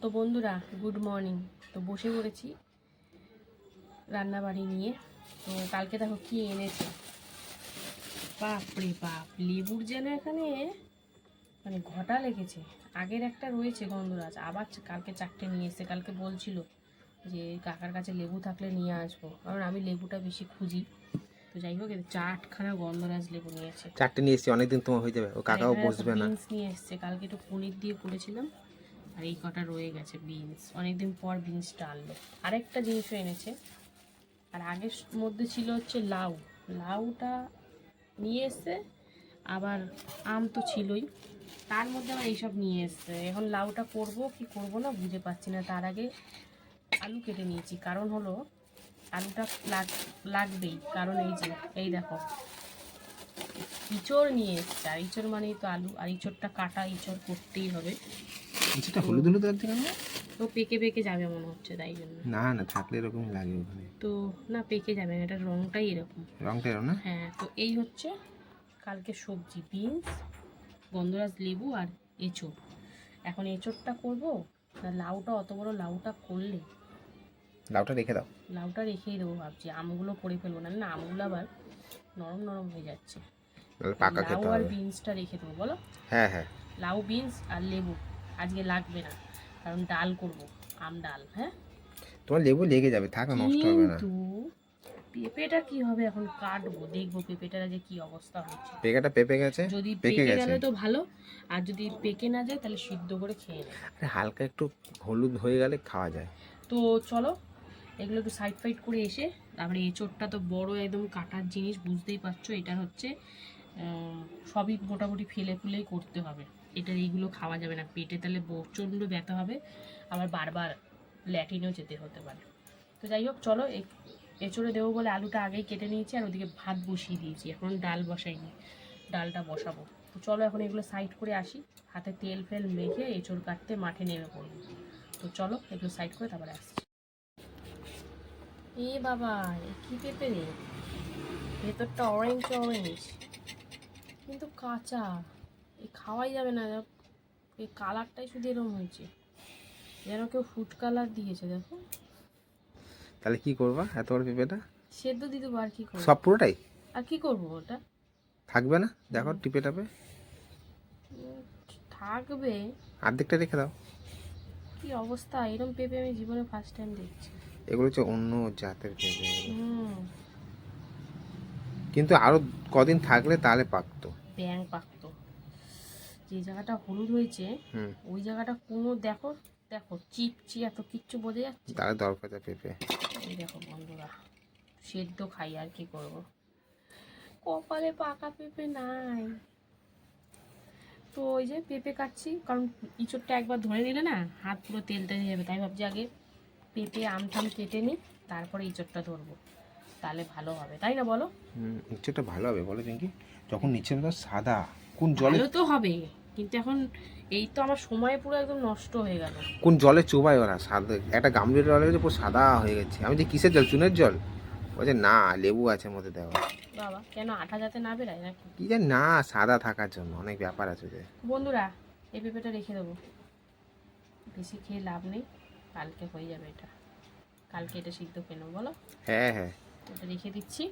তো বন্ধুরা good morning তো বসে পড়েছি রান্না বাড়ি নিয়ে। তো কালকে দেখো কি এনেছে। বাপরে বাপ লেবুর যেন এখানে মানে ঘটা লেগেছে। আগের একটা রয়েছে গন্ধরাজ আবার কালকে চারটে নিয়ে এসছে। কালকে বলছিল যে কাকার কাছে লেবু থাকলে নিয়ে আসব। কারণ আমি লেবুটা বেশি খুঁজি। তো যাই হোক চারখানা গন্ধরাজ লেবু নিয়েছে চারটে নিয়ে এসছি অনেকদিন তোমার হয়ে যাবে। ও কাকাও বসবে না। নিয়ে এসছে। কালকে একটু পনির দিয়ে করেছিলাম। আর এই কটা রয়ে গেছে বিনস অনেকদিন পর বিনসটা আনলো আরেকটা জিনিসও এনেছে। আর আগের মধ্যে ছিল হচ্ছে লাউ। লাউটা নিয়ে এসছে, আবার আম তো ছিলই। তার মধ্যে আবার এইসব নিয়ে এসছে। এখন লাউটা করব কি করব না বুঝে পাচ্ছি না। তার আগে আলু কেটে নিয়েছি। কারণ হলো আলুটা লাগ, লাগবেই। কারণ এই যে, এই দেখো। ইঁচড় নিয়ে এসছে। আর ইঁচড় মানেই তো আলু। আর ইঁচড়টা কাটা ইঁচড় করতেই হবে। সেটা হলুদ হলুদ লাগছে কেন তো পেকে পেকে যাবে মনে হচ্ছে তাই জন্য। না না থাকলে এরকম লাগে ওখানে। তো না পেকে যাবে না এটার রঙটাই এরকম। রংটা এরকম না? হ্যাঁ তো এই হচ্ছে কালকে সবজি বিনস গন্ধরাজ লেবু আর এঁচড়। এখন এঁচড়টা করব না লাউটা অত বড় লাউটা করলে। লাউটা রেখে দাও। লাউটা রেখেই দেবো ভাবছি আমগুলো করে ফেলব না না আমগুলো আবার নরম নরম হয়ে যাচ্ছে। পাকা লাউ আর বিনসটা রেখে দেবো বলো? হ্যাঁ হ্যাঁ। লাউ বিনস আর লেবু। আজকে লাগবে না। কারণ ডাল করব আম ডাল হ্যাঁ? তোমার লেবু লেগে যাবে থাক নষ্ট হবে না। কিন্তু পেঁপেটা কি হবে এখন কাটবো দেখব পেঁপেটার যে কি অবস্থা হচ্ছে। পেকাটা পেপে গেছে যদি পেকে গেছে। গেলে তো ভালো আর যদি পেকে না যায় তাহলে সিদ্ধ করে খেয়ে নেব। আরে হালকা একটু হলুদ হয়ে গেলে খাওয়া যায়। তো চলো এগুলো একটু সাইড ফাইড করে এসে তারপরে এঁচোড়টা তো বড় একদম কাটার জিনিস বুঝতেই পারছ এটা হচ্ছে সবই মোটামুটি ফেলে ফুলেই করতে হবে। এটা এইগুলো খাওয়া যাবে না। পেটে তাহলে প্রচণ্ড ব্যথা হবে। আবার বারবার ল্যাটিনেও যেতে হতে পারে। তো যাই হোক, চলো এঁচোড়ে দেবো বলে আলুটা আগেই কেটে নিয়েছি আর ওদিকে ভাত বসিয়ে দিয়েছি। এখন ডাল বসাইনি। ডালটা বসাবো। তো চলো এখন এগুলো সাইড করে আসি। হাতে তেল ফেল মেখে এঁচোড় কাটতে মাঠে নেমে পড়ব। তো চলো এগুলো সাইড করে তারপরে আসছি। এ বাবা কি পেঁপে রে? ভেতরটা অরেঞ্জ অরেঞ্জ কিন্তু কাঁচা। খাওয়াই যাবে না এই কালারটাই শুধু এরকম হয়েছে। যেন কেউ ফুড কালার দিয়েছে দেখো। তাহলে কি করবা? এত বড় পেঁপেটা? সেদ্ধ দিতে আর কি করব? সব পুরোটাই? আর কি করব ওটা? থাকবে না? দেখো টিপে টাপে। থাকবে। অর্ধেকটা রেখে দাও। কি অবস্থা? এরকম পেঁপে আমি জীবনে ফার্স্ট টাইম দেখছি। এগুলো হচ্ছে অন্য জাতের পেঁপে। হুম। কিন্তু আরও কদিন থাকলে তাহলে পাকতো। ব্যাং পাকতো। যে জায়গাটা হলুদ হয়েছে ওই জায়গাটা কোনো দেখো দেখো চিপচি এত কিচ্ছু বোঝা যাচ্ছে। তার দরকার পেঁপে। এই দেখো বন্ধুরা সেদ্ধ খাই আর কি করব? কপালে পাকা পেঁপে নাই। তো ওই যে পেঁপে কাটছি কারণ ইঁচড়টা একবার ধরে নিলে না হাত পুরো তেল তেল যাবে। তাই ভাবছি আগে পেঁপে আম টাম কেটে নিই তারপরে ইঁচড়টা ধরবো। তাহলে ভালো হবে তাই না বলো? হুম নিচেটা ভালো হবে বলো পিঙ্কি যখন নিচে সাদা। কোন জলে ভালো তো হবে কিন্তু এখন এই তো আমার সময় পুরো একদম নষ্ট হয়ে গেল। কোন জলে চোবায় ওরা সাদা একটা গামলির জল হয়েছে পুরো সাদা হয়ে গেছে। আমি যে কিসের জল চুনের জল? বলছে না লেবু আছে মধ্যে দেওয়া। বাবা কেন আঠা যাতে না বেরায় নাকি? কি জানি না সাদা থাকার জন্য অনেক ব্যাপার আছে যে বন্ধুরা এই পেঁপেটা রেখে দেবো। বেশি খেয়ে লাভ নেই কালকে হয়ে যাবে এটা। কালকে এটা সিদ্ধ খেয়ে নেব বলো? হ্যাঁ হ্যাঁ। এটা রেখে দিচ্ছি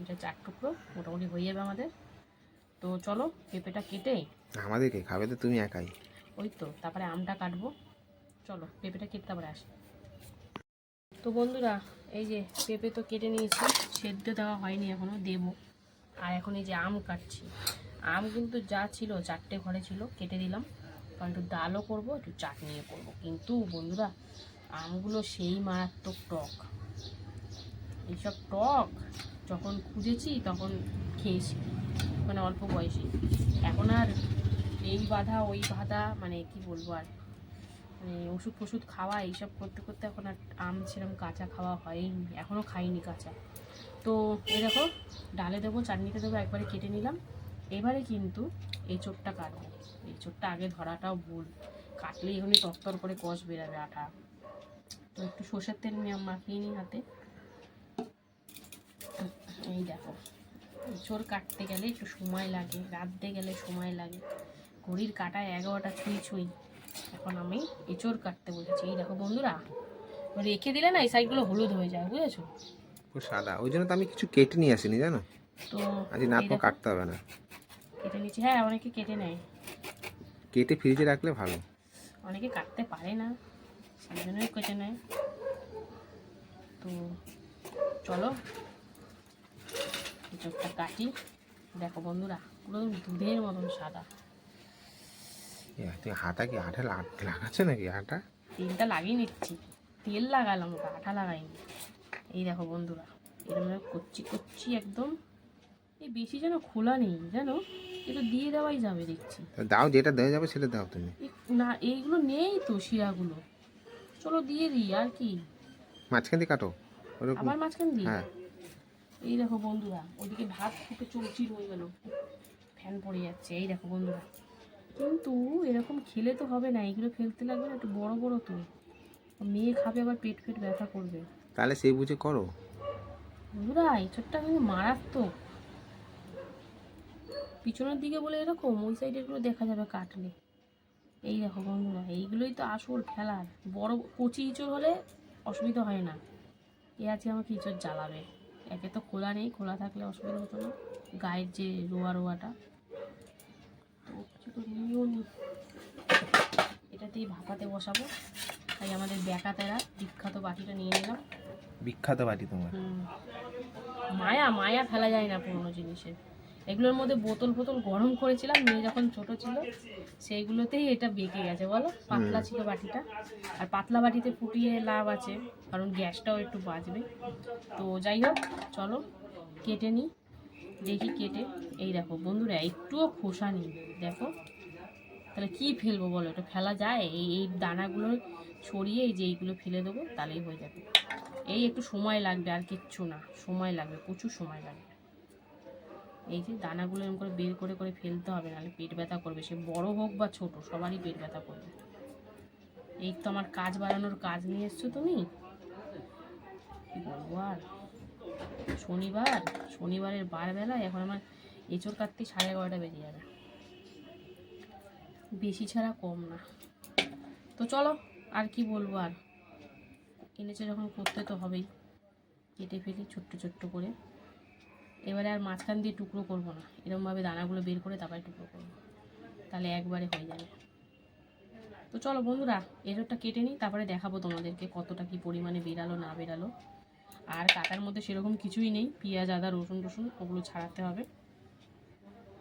এটা চার টুকরো মোটামুটি হয়ে যাবে আমাদের। তো চলো পেঁপেটা কেটে আমাদেরকে খাবে তো তুমি একাই। ওই তো তারপরে আমটা কাটবো। চলো পেঁপেটা কেটে তারপরে আসি। তো বন্ধুরা এই যে পেঁপে তো কেটে নিয়েছি সেদ্ধ দেওয়া হয়নি এখনও দেবো। আর এখন এই যে আম কাটছি। আম কিন্তু যা ছিল চারটে ঘরে ছিল কেটে দিলাম। কারণ একটু ডালও করব একটু চাটনিও করব। কিন্তু বন্ধুরা আমগুলো সেই মারাত্মক টক। এইসব টক যখন খুঁজেছি তখন খেয়েছি। মানে অল্প বয়সে। এখন আর এই বাধা, ওই বাধা মানে কি বলব আর? মানে ওষুধ ফষুধ খাওয়া, এইসব করতে করতে এখন আর আম সেরকম কাঁচা খাওয়া হয়নি এখনও খাইনি কাঁচা। তো দেখো, ডালে দেবো, চাটনিতে দেবো, একবারে কেটে নিলাম। এবারে কিন্তু এই চোটটা কাটবো। এই চোটটা আগে ধরাটাও ভুল। কাটলে এখানে তরতর করে কষ বেরাবে আঠা। তো একটু সর্ষের তেল নিয়ে মাখিয়ে নিই হাতে। এই দেখো। চোর কাটতে গেলে একটু সময় লাগে রাঁধতে গেলে সময় লাগে। ঘড়ির কাটায় এগারোটা ছুঁই ছুঁই। এখন আমি এঁচড় কাটতে বলেছি এই দেখো বন্ধুরা রেখে দিলে না এই সাইডগুলো হলুদ হয়ে যায় বুঝেছ? সাদা। ওই জন্য তো আমি কিছু কেটে নিয়ে আসিনি জানো? তো আজ না তো কাটতে হবে না। কেটে নিচ্ছি। হ্যাঁ অনেকে কেটে নেয়। কেটে ফ্রিজে রাখলে ভালো। অনেকে কাটতে পারে না সেই জন্যই কেটে নেয়। তো চলো চোখটা কাটি। দেখো বন্ধুরা পুরো দুধের মতন সাদা। তুই হাতা কি? আঠা লাগ- লাগাচ্ছ নাকি আটা তেলটা লাগিয়ে নিচ্ছি। তেল লাগালাম ওটা আঠা লাগাইনি। এই দেখো বন্ধুরা এরকম করছি করছি একদম। এই বেশি যেন খোলা নেই জানো? এটা দিয়ে দেওয়াই যাবে দেখছি। দাও যেটা দেওয়া যাবে সেটা দাও তুমি। না এইগুলো নেই তো শিরাগুলো। চলো দিয়ে দিই আর কি। মাঝখান দিয়ে কাটো আবার মাঝখান দিয়ে? হ্যাঁ। এই দেখো বন্ধুরা ওদিকে ভাত ফুটে চৌচির হয়ে গেল। ফ্যান পড়ে যাচ্ছে এই দেখো বন্ধুরা। কিন্তু এরকম খেলে তো হবে না এগুলো ফেলতে লাগবে না একটু বড় বড় তো। মেয়ে খাবে আবার পেট ফেট ব্যথা করবে। তাহলে সেই বুঝে করো। বন্ধুরা এই এঁচড়টা কিন্তু মারাত্মক। পিছনের দিকে বলে এরকম ওই সাইডেরগুলো দেখা যাবে কাটলে। এই দেখো বন্ধুরা এইগুলোই তো আসল ফেলার বড় কচি ইঁচড় হলে অসুবিধা হয় না। এ আছে আমাকে ইঁচড় জ্বালাবে। একে তো খোলা নেই খোলা থাকলে অসুবিধা হতো না। গায়ের যে রোয়া রোয়াটা তো কিছু তো নিয়েও নি এটা ভাপাতে বসাবো। তাই আমাদের ব্যাকাতেরা বিখ্যাত বাটিটা নিয়ে নিলাম। বিখ্যাত বাটি তোমার। মায়া মায়া ফেলা যায় না পুরোনো জিনিসের। এগুলোর মধ্যে বোতল ফোতল গরম করেছিলাম মেয়ে যখন ছোট ছিল সেইগুলোতেই এটা বেঁকে গেছে বলো? পাতলা ছিল বাটিটা। আর পাতলা বাটিতে ফুটিয়ে লাভ আছে কারণ গ্যাসটাও একটু বাঁচবে তো যাই হোক চলো কেটে নিই। দেখি কেটে এই দেখো বন্ধুরা একটুও খোসা নেই দেখো। তাহলে কি ফেলব বলো এটা ফেলা যায়? এই এই দানাগুলো ছড়িয়ে এই যে এইগুলো ফেলে দেবো তাহলেই হয়ে যাবে। এই একটু সময় লাগবে আর কিচ্ছু না সময় লাগবে প্রচুর সময় লাগবে। এই যে দানাগুলো এরকম করে বের করে করে ফেলতে হবে, নাহলে পেট ব্যথা করবে। সে বড় হোক বা ছোট, সবারই পেট ব্যথা করবে। এই তো আমার কাজ বাড়ানোর কাজ নিয়ে এসছো তুমি? বলব আর? শনিবার, শনিবারের বারবেলা এখন আমার এঁচড় কাটতে সাড়ে এগারোটা বেজে যাবে। বেশি ছাড়া কম না। তো চলো, আর কি বলব আর? এনেছে যখন করতে তো হবেই, কেটে ফেলি ছোট্ট ছোট্ট করে। এবারে আর মাঝখান দিয়ে টুকরো করব না। এরকমভাবে দানাগুলো বের করে তারপরে টুকরো করব। তাহলে একবারে হয়ে যাবে। তো চলো বন্ধুরা এরটা কেটে নিই, তারপরে দেখাবো তোমাদেরকে কতটা কি পরিমাণে বেরালো, না বেরালো। আর কাটার মধ্যে সেরকম কিছুই নেই, পেঁয়াজ, আদা, রসুন টসুন, ওগুলো ছাড়াতে হবে।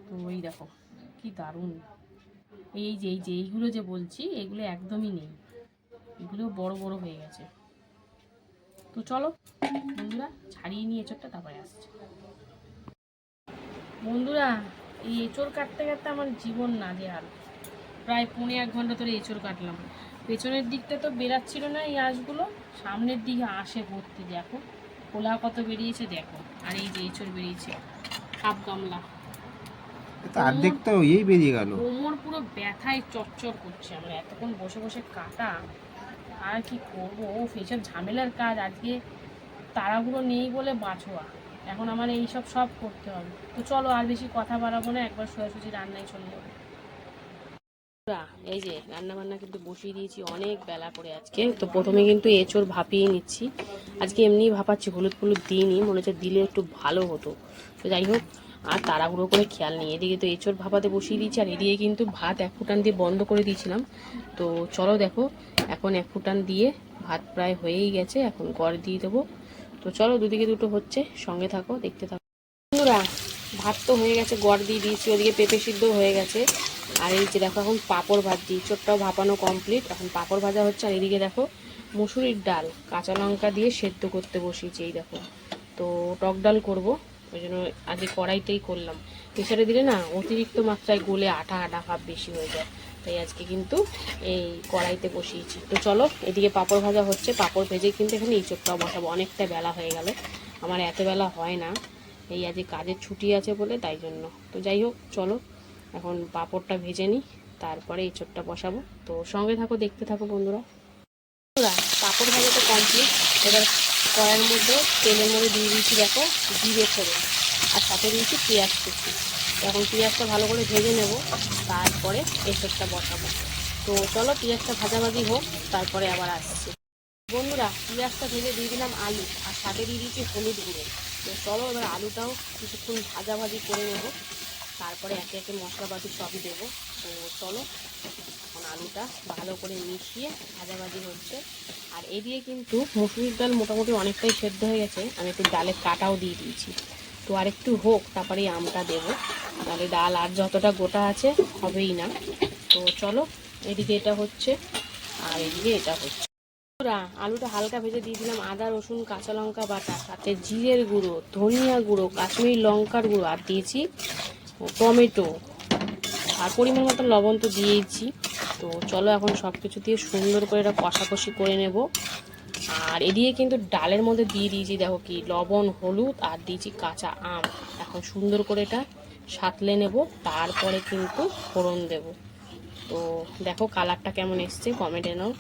তো ওই দেখো, কি দারুণ। এই যে এই যে, এইগুলো যে বলছি, এগুলো একদমই নেই। এগুলো বড় বড় হয়ে গেছে। তো চলো বন্ধুরা, ছাড়িয়ে নিয়ে এঁচড়টা তারপরে আসছে। বন্ধুরা এই এঁচড় কাটতে কাটতে আমার জীবন না আর প্রায় পৌনে এক ঘণ্টা ধরে এঁচড় কাটলাম। পেছনের দিকটা তো বেরাচ্ছিল না এই আঁশগুলো সামনের দিকে আসে ভর্তি দেখো। খোলা কত বেরিয়েছে দেখো। আর এই যে এঁচড় বেরিয়েছে হাফ গামলা। তো অর্ধেক তো এই বেরিয়ে গেল। কোমর পুরো ব্যথায় চচ্চর করছে আমরা। এতক্ষণ বসে বসে কাটা আর কি করব? ও এইসব ঝামেলার কাজ। আজকে তারাগুলো নেই বলে বাঁচোয়া এখন আমার এইসব সব সব করতে হবে। তো চলো আর বেশি কথা বাড়াবো না, একবার সোজাসুজি রান্নায় চলে যাব। এই যে রান্না বান্না কিন্তু বসিয়ে দিয়েছি, অনেক বেলা করে আজকে। তো প্রথমে কিন্তু এঁচড় ভাপিয়ে নিচ্ছি। আজকে এমনি ভাপাচ্ছি, হলুদ ফলুদ দিইনি, মনে হচ্ছে দিলে একটু ভালো হতো। তো যাই হোক, আর তাড়াহুড়ো করে খেয়াল নেই। এদিকে তো এঁচড় ভাপাতে বসিয়ে দিয়েছি, আর এদিকে কিন্তু ভাত এক ফুটান দিয়ে বন্ধ করে দিয়েছিলাম। তো চলো দেখো, এখন এক ফুটান দিয়ে ভাত প্রায় হয়েই গেছে, এখন গড় দিয়ে দেবো। তো চলো দুদিকে দুটো হচ্ছে, সঙ্গে থাকো, দেখতে থাকো। বন্ধুরা, ভাত তো হয়ে গেছে, গড় দিয়ে দিয়েছি, ওদিকে পেঁপে সিদ্ধ হয়ে গেছে। আর এই যে দেখো, এখন পাঁপড় ভাজছি, চোটটাও ভাপানো কমপ্লিট এখন পাঁপড় ভাজা হচ্ছে, আর এদিকে দেখো, মুসুরির ডাল, কাঁচা লঙ্কা দিয়ে সেদ্ধ করতে বসিয়েছি, এই দেখো। তো টক ডাল করব, ওই জন্য আজকে কড়াইতেই করলাম। প্রেসারে দিলে না অতিরিক্ত মাত্রায় গলে আটা আটা ভাব বেশি হয়ে যায়। তাই আজকে কিন্তু এই কড়াইতে বসিয়েছি। তো চলো, এদিকে পাঁপড় ভাজা হচ্ছে। পাঁপড় ভেজে কিন্তু এখানে এই ইঁচড়টাও বসাবো। অনেকটা বেলা হয়ে গেল। আমার এত বেলা হয় না। এই আজকে কাজের ছুটি আছে বলে তাই জন্য। তো যাই হোক, চলো, এখন পাঁপড়টা ভেজে নিই। তারপরে এঁচড়টা বসাবো। তো সঙ্গে থাকো, দেখতে থাকো বন্ধুরা। বন্ধুরা, পাঁপড় ভাজা তো কমপ্লিট এবার কড়াইয়ের মধ্যে তেলের মধ্যে দিয়ে দিয়েছি, দেখো, জিরে ফোড়ন। আর সাথে দিয়েছি পেঁয়াজ কুচি। এখন পেঁয়াজটা ভালো করে ভেজে নেব। তারপরে এঁচড়টা বসাবো। তো চলো পেঁয়াজটা ভাজাভাজি হোক, তারপরে আবার আসছি। বন্ধুরা, পেঁয়াজটা ভেজে দিয়ে দিলাম আলু আর সাথে দিয়ে দিয়েছি হলুদ গুঁড়ো। তো চলো এবার আলুটাও কিছুক্ষণ ভাজাভাজি করে নেব। তারপরে একে একে মশলাপাতি সবই দেবো। তো চলো, এখন আলুটা ভালো করে মিশিয়ে ভাজাভাজি হচ্ছে। আর এদিকে কিন্তু মুসুরির ডাল মোটামুটি অনেকটাই সেদ্ধ হয়ে গেছে। আমি একটু ডালের কাটাও দিয়ে দিয়েছি। তো আর একটু হোক তারপরে আমটা দেবো। তাহলে ডাল আর যতটা গোটা আছে, হবেই না। তো চলো, এদিকে এটা হচ্ছে, আর এদিকে এটা হচ্ছে। আলুটা হালকা ভেজে দিয়ে দিলাম আদা, রসুন, কাঁচা লঙ্কা বাটা, সাথে জিরের গুঁড়ো, ধনিয়া গুঁড়ো, কাশ্মীরি লঙ্কার গুঁড়ো, আর দিয়েছি টমেটো। আর পরিমাণ মতো লবণ তো দিয়েইছি। তো চলো এখন সব কিছু দিয়ে সুন্দর করে এটা কষাকষি করে নেব। আর এদিকে কিন্তু ডালের মধ্যে দিয়ে দিয়েছি, দেখো কি, লবণ, হলুদ, আর দিয়েছি কাঁচা আম। এখন সুন্দর করে এটা সাতলে নেব, তারপরে কিন্তু ফোড়ন দেব। তো দেখো কালারটা কেমন এসছে কমেন্টে নাও।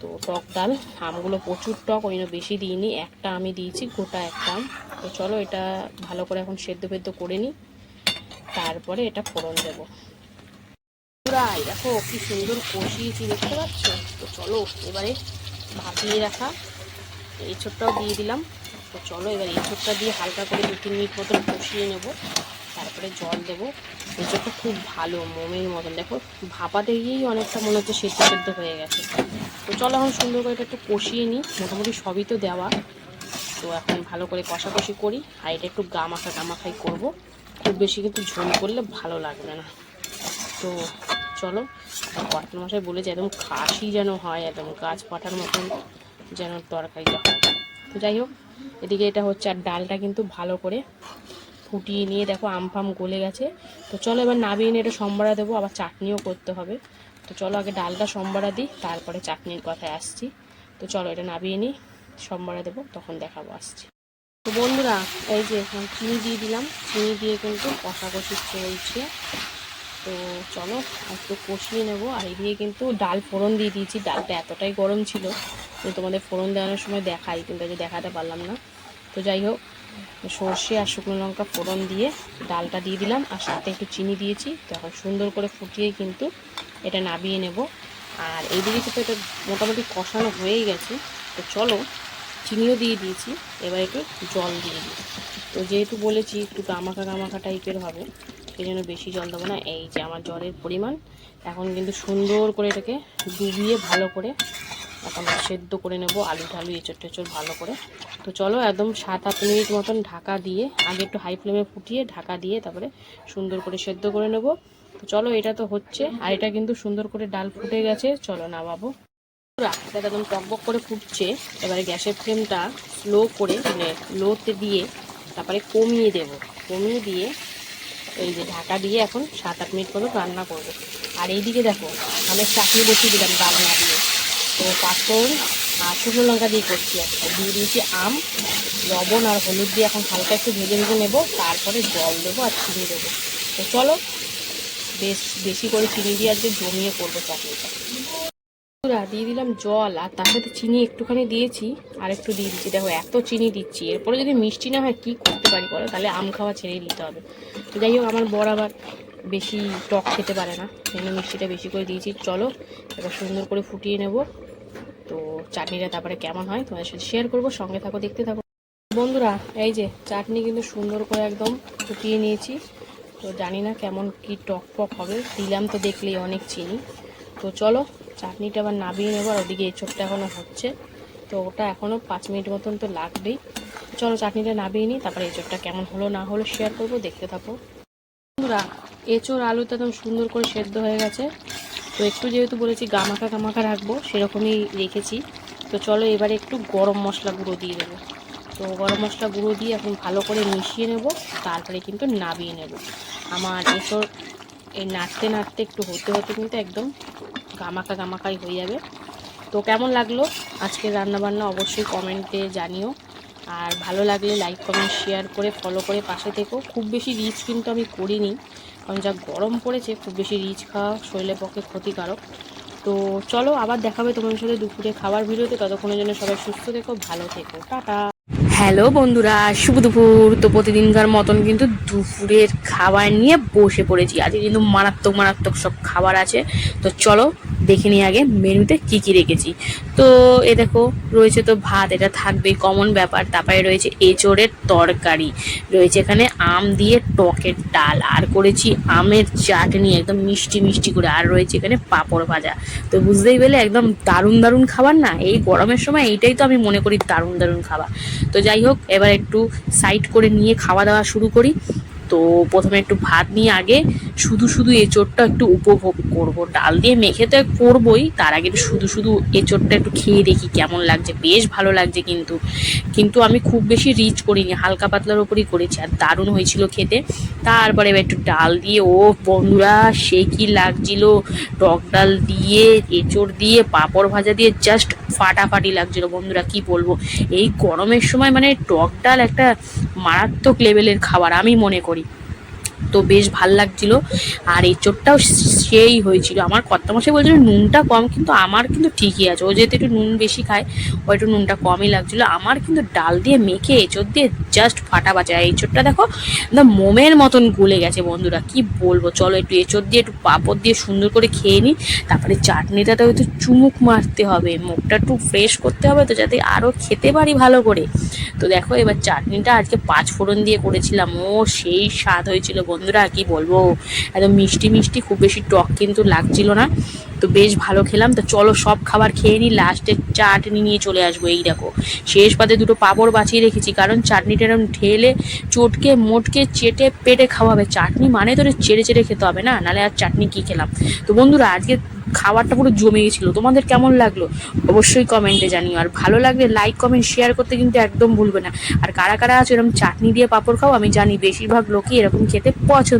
তো টক ডাল, আমগুলো প্রচুর টক, ওই বেশি দিইনি, একটা আমি দিয়েছি, গোটা একটা আম। তো চলো এটা ভালো করে এখন সেদ্ধ ফেদ্ধ করে নিই, তারপরে এটা ফোড়ন দেবো। পুরাই, দেখো কি সুন্দর কষিয়েছি, দেখতে পাচ্ছ? তো চলো এবারে ভাপিয়ে রাখা। এঁচড়টাও দিয়ে দিলাম। তো চলো এবার এঁচড়টা দিয়ে হালকা করে দু তিন মিনিট মতন কষিয়ে নেব। তারপরে জল দেবো। এঁচড়টা খুব ভালো, মোমের মতন। দেখো ভাপাতে গিয়েই অনেকটা মনে হচ্ছে সেদ্ধ সেদ্ধ হয়ে গেছে। তো চলো এখন সুন্দর করে এটা একটু কষিয়ে নিই। মোটামুটি সবই তো দেওয়া। তো এখন ভালো করে কষাকষি করি। আর এটা একটু গামাখা গামাখাই করব। খুব বেশি কিন্তু ঝোল করলে ভালো লাগবে না। তো চলো। কটন মশাই বলেছে একদম খাসি যেন হয়, একদম গাছ পাঠার মতন যেন তরকারিটা তো যাই হোক, এদিকে এটা হচ্ছে আর ডালটা কিন্তু ভালো করে ফুটিয়ে নিয়ে দেখো আম ফাম গলে গেছে। তো চলো এবার নাবিয়ে নিয়ে এটা সম্বারা দেবো, আবার চাটনিও করতে হবে। তো চলো আগে ডালটা সম্বারা দিই, তারপরে চাটনির কথায় আসছি। তো চলো এটা নাবিয়ে নিই, সম্বারা দেবো, তখন দেখাবো, আসছি। তো বন্ধুরা, এই যে এখন চিনি দিয়ে দিলাম, চিনি দিয়ে কিন্তু কষাকষি চলছে। তো চলো, একটু কষিয়ে নেব। আর এদিকে কিন্তু ডাল ফোড়ন দিয়ে দিয়েছি। ডালটা এতটাই গরম ছিল যে তোমাদের ফোড়ন দেওয়ানোর সময় দেখাই, কিন্তু যে দেখাতে পারলাম না। তো যাই হোক, সর্ষে আর শুকনো লঙ্কা ফোড়ন দিয়ে ডালটা দিয়ে দিলাম। আর সাথে একটু চিনি দিয়েছি। তো এখন সুন্দর করে ফুটিয়ে কিন্তু এটা নাবিয়ে নেব। আর এইদিকে কিন্তু এটা মোটামুটি কষানো হয়েই গেছে। তো চলো, চিনিও দিয়ে দিয়েছি। এবার একটু জল দিয়ে দিই। তো যেহেতু বলেছি, একটু গামাখা গামাখা টাইপের হবে। সেই জন্য বেশি জল দেবো না, এই যে আমার জলের পরিমাণ। এখন কিন্তু সুন্দর করে এটাকে ডুবিয়ে ভালো করে এখন সেদ্ধ করে নেব, আলু টালু, এঁচড় টেচড় ভালো করে। তো চলো একদম সাত আট মিনিট মতন ঢাকা দিয়ে, আগে একটু হাই ফ্লেমে ফুটিয়ে ঢাকা দিয়ে তারপরে সুন্দর করে সেদ্ধ করে নেব। তো চলো এটা তো হচ্ছে, আর এটা কিন্তু সুন্দর করে ডাল ফুটে গেছে, চলো নামাবো। এটা একদম টকবক করে ফুটছে, এবারে গ্যাসের ফ্লেমটা স্লো করে মানে লোতে দিয়ে তারপরে কমিয়ে দেব, কমিয়ে দিয়ে এই যে ঢাকা দিয়ে এখন সাত আট মিনিট মতো রান্না করব। আর এইদিকে দেখো অনেক চাটনি বসিয়ে দিলাম বাংলা দিয়ে। তো পাঁচফোড়ন আর শুকনো লঙ্কা দিয়ে করছি একটা। দিয়ে দিয়েছি আম, লবণ আর হলুদ দিয়ে এখন হালকা একটু ভেজে ভেজে নেব। তারপরে জল দেবো আর চিনি দেবো। তো চলো, বেশ বেশি করে চিনি দিয়ে আজকে জমিয়ে করব চাটনিটা। বন্ধুরা, দিয়ে দিলাম জল আর তার সাথে চিনি একটুখানি দিয়েছি আর একটু দিয়ে দিচ্ছি। দেখো এত চিনি দিচ্ছি। এরপরে যদি মিষ্টি না হয় কি করতে পারি বলো? তাহলে আম খাওয়া ছেড়ে দিতে হবে। তো যাই হোক আমার বর আবার বেশি টক খেতে পারে না। সেই মিষ্টিটা বেশি করে দিয়েছি। চলো এবার সুন্দর করে ফুটিয়ে নেব। তো চাটনিটা তারপরে কেমন হয় তোমাদের সাথে শেয়ার করব। সঙ্গে থাকো দেখতে থাকো। বন্ধুরা এই যে চাটনি কিন্তু সুন্দর করে একদম ফুটিয়ে নিয়েছি। তো জানি না কেমন কি টক ফক হবে। দিলাম তো দেখলেই অনেক চিনি। তো চলো চাটনিটা আবার নাবিয়ে নেব, আর ওদিকে এঁচোড়টা এখনও হচ্ছে। তো ওটা এখনও পাঁচ মিনিট মতন তো লাগবেই। চলো চাটনিটা নাবিয়ে নিই, তারপরে এঁচোড়টা কেমন হলো না হলো শেয়ার করব, দেখতে থাকো। বন্ধুরা, এঁচোড় আলুটা একদম সুন্দর করে সেদ্ধ হয়ে গেছে। তো একটু যেহেতু বলেছি গামাখা গামাখা রাখব, সেরকমই রেখেছি। তো চলো এবারে একটু গরম মশলা গুঁড়ো দিয়ে দেবো। তো গরম মশলা গুঁড়ো দিয়ে এখন ভালো করে মিশিয়ে নেব, তারপরে কিন্তু নাবিয়ে নেব। আমার এঁচোড় এই নাড়তে নাড়তে একটু হতে হতে কিন্তু একদম গামাকা গামাকাই হয়ে যাবে। তো কেমন লাগল আজকের রান্নাবান্না অবশ্যই কমেন্টে জানিও। আর ভালো লাগলে লাইক কমেন্ট শেয়ার করে ফলো করে পাশে থেকো। খুব বেশি রিচ কিন্তু আমি করিনি। কারণ যা গরম পড়েছে, খুব বেশি রিচ খাওয়া শরীরের পক্ষে ক্ষতিকারক। তো চলো আবার দেখাবে তোমাদের সাথে দুপুরে খাবার ভিডিওতে। ততক্ষণের জন্য সবাই সুস্থ থেকো, ভালো থেকো। টাটা। হ্যালো বন্ধুরা, শুভ দুপুর। তো প্রতিদিনকার মতন কিন্তু দুপুরের খাবার নিয়ে বসে পড়েছি। আজকে কিন্তু মারাত্মক মারাত্মক সব খাবার আছে। তো চলো দেখে নিই আগে মেনুতে কি কি রেখেছি। তো এ দেখো, রয়েছে তো ভাত, এটা থাকবেই কমন ব্যাপার, তারপরে রয়েছে এঁচোড়ের তরকারি, রয়েছে এখানে আম দিয়ে টকের ডাল, আর করেছি আমের চাটনি, একদম মিষ্টি মিষ্টি করে, আর রয়েছে এখানে পাঁপড় ভাজা। তো বুঝতেই পেলে একদম দারুণ দারুণ খাবার না? এই গরমের সময় এইটাই তো আমি মনে করি দারুণ দারুণ খাবার। তো যাই হোক, এবার একটু সাইড করে নিয়ে খাওয়া দাওয়া শুরু করি। তো প্রথমে একটু ভাত নিয়ে আগে শুধু শুধু এঁচোড়টা একটু উপভোগ করব। ডাল দিয়ে মেখে তো করবই, তার আগে শুধু শুধু এঁচোড়টা একটু খেয়ে দেখি কেমন লাগছে। বেশ ভালো লাগছে কিন্তু কিন্তু আমি খুব বেশি রিচ করিনি, হালকা পাতলার ওপরই করেছি আর দারুণ হয়েছিল খেতে। তারপরে এবার একটু ডাল দিয়ে, ও বন্ধুরা, সে কি লাগছিল? টক ডাল দিয়ে এঁচোড় দিয়ে, পাঁপড় ভাজা দিয়ে জাস্ট ফাটাফাটি লাগছিল। বন্ধুরা, কি বলব? এই গরমের সময় মানে টক ডাল একটা মারাত্মক লেভেলের খাবার, আমি মনে করি। তো বেশ ভালো লাগছিল। আর এই চোটটাও সেই হয়েছিল। আমার কর্তামশাই বলছিল, নুনটা কম, কিন্তু আমার কিন্তু ঠিকই আছে। ও যেহেতু একটু নুন বেশি খায়, ও একটু নুনটা কমই লাগছিল। আমার কিন্তু ডাল দিয়ে মেখে এঁচোড় দিয়ে জাস্ট ফাটা বাঁচা। এই চোটটা দেখো, একদম মোমের মতন গলে গেছে বন্ধুরা, কি বলব? চলো একটু এঁচোড় দিয়ে, একটু পাঁপড় দিয়ে সুন্দর করে খেয়ে নিই। তারপরে চাটনিটাতে হয়তো চুমুক মারতে হবে, মুখটা একটু ফ্রেশ করতে হবে তো যাতে আরও খেতে পারি ভালো করে। তো দেখো এবার চাটনিটা আজকে পাঁচ ফোড়ন দিয়ে করেছিলাম। ও সেই স্বাদ হয়েছিল বন্ধুরা, কি বলব? একদম মিষ্টি মিষ্টি, খুব বেশি টক কিন্তু লাগছিল না। তো বেশ ভালো খেলাম। তো চলো সব খাবার খেয়ে নিই। লাস্টে চাটনি নিয়ে চলে আসব। এই দেখো, শেষ পাতে দুটো পাঁপড় বাঁচিয়ে রেখেছি। কারণ চাটনিটা এরকম ঢেলে, চটকে, মোটকে, চেটে, পেটে খাওয়া হবে চাটনি মানে তো চেড়ে চেড়ে খেতে হবে না? নাহলে আর চাটনি কী খেলাম? তো বন্ধুরা, আজকে খাবারটা পুরো জমে গেছিল। তোমাদের কেমন লাগল? অবশ্যই কমেন্টে জানিও। আর ভালো লাগলে লাইক কমেন্ট শেয়ার করতে কিন্তু একদম ভুলবে না। আর কারা কারা আছে এরকম চাটনি দিয়ে পাঁপড় খাও, আমি জানি বেশিরভাগ লোকই এরকম খেতে পছন্দ